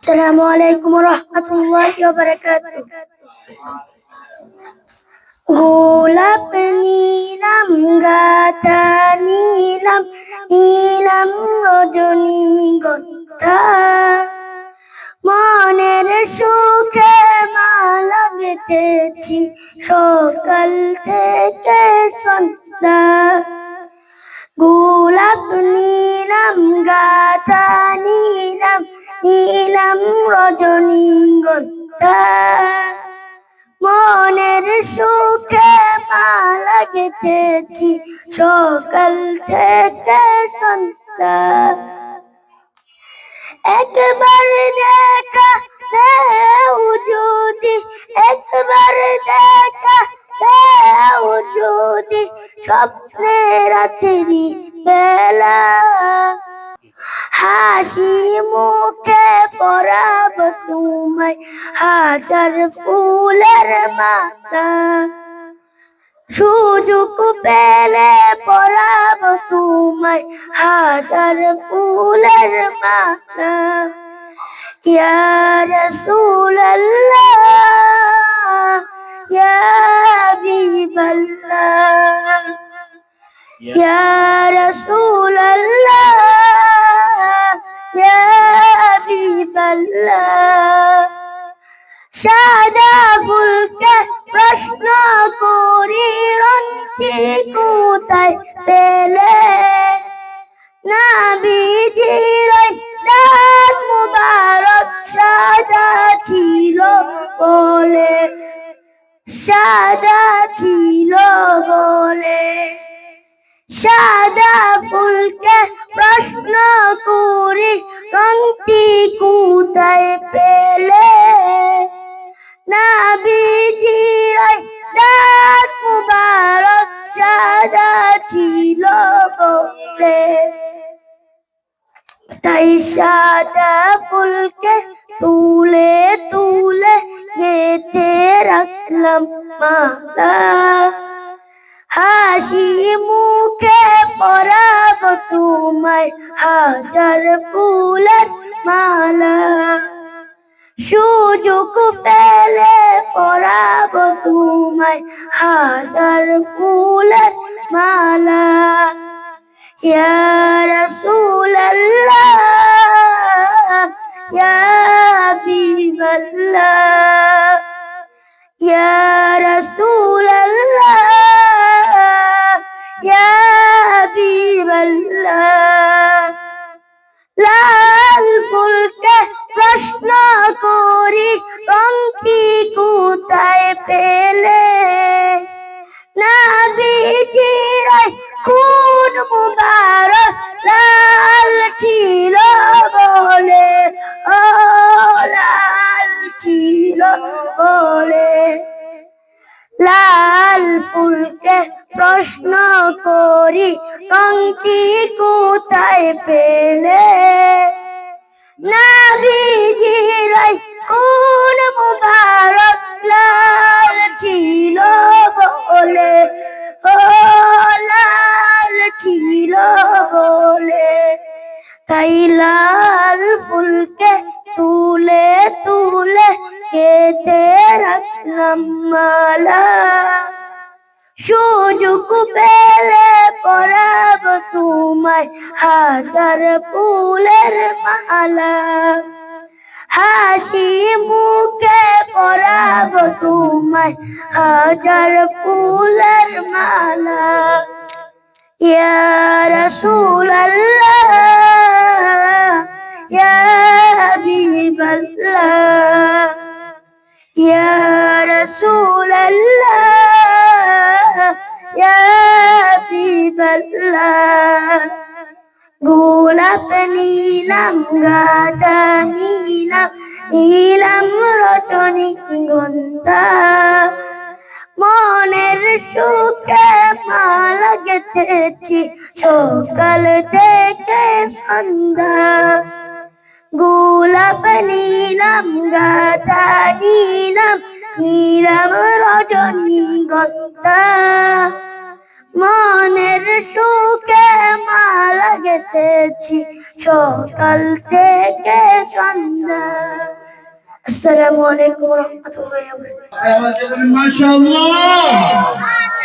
আসসালামু আলাইকুম রাহমাতুল্লাহি গোলাপ নীলম গাতা নীলম নীলম রজনী গন্ধা গেথেছি সকাল থেকে সন্ধ্যা। গোলাপ নীলাম, গাথা নীলাম নীলাম রজনীগন্ধা মনের সুখে মালা গেথেছি সকাল থেকে সন্ধ্যা। একবার দেখা দেও যদি একবার দেখা যদি স্বপ্নে রাত্রি বেলা। হাসি মুখে পরাব তোমায় হাজার ফুলের মালা। সুযোগ পেলে পরাব তোমায় হাজার ফুলের মালা। ইয়া রাসূলুল্লাহ ইয়া রাসূলুল্লাহ ইয়া হাবিবাল্লাহ সাদা ফুলকে প্রশ্ন করি রন্তি কোথায় পেলে না বিজির দাঁত মুবারক সাদা ছিল বলে সাদা ছিল বলে সাদা ফুলকে প্রশ্ন করি, রংটি কোথায় পেলে? না বিজিরাই দাঁত মুবারক সাদা ছিল বলে। তাই সাদা ফুলকে তুলে তুলে গেথে রাখলাম মালা। হাসি মুখে পরাব তোমায় হাজার ফুলের মালা। সুযোগ পেলে পরাব তোমায় হাজার ফুলের মালা। ইয়া করি রংটি কোথায় পেলে? না বিচিরাই খুন মুবারক লাল ছিল বলে, ও লাল ছিল বলে। লাল ফুলকে প্রশ্ন করি রংটি কোথায় পেলে? তাই লাল ফুলকে তুলে তুলে কেটে রাখলাম মালা। সুযোগ পেলে পরাব তোমায় হাজার ফুলের মালা। হাসি মুখে পরাব তোমায় হাজার ফুলের মালা। ইয়া রাসূলুল্লাহ। রাসূলুল্লাহ, ইয়া হাবিবাল্লাহ। গোলাপ নীলাম গাদা নীলাম নীলাম রজনী গন্ধা। মনের সুখে মালা গেথেছি সকাল থেকে সন্ধ্যা। গোলাপ নীলাম গাদা নীরব রজনী মনের সুখে মালা গেতেছি সকাল থেকে সন্ধ্যা। আসসালামু আলাইকুম রহমতুল্লাহ মাশাআল্লাহ।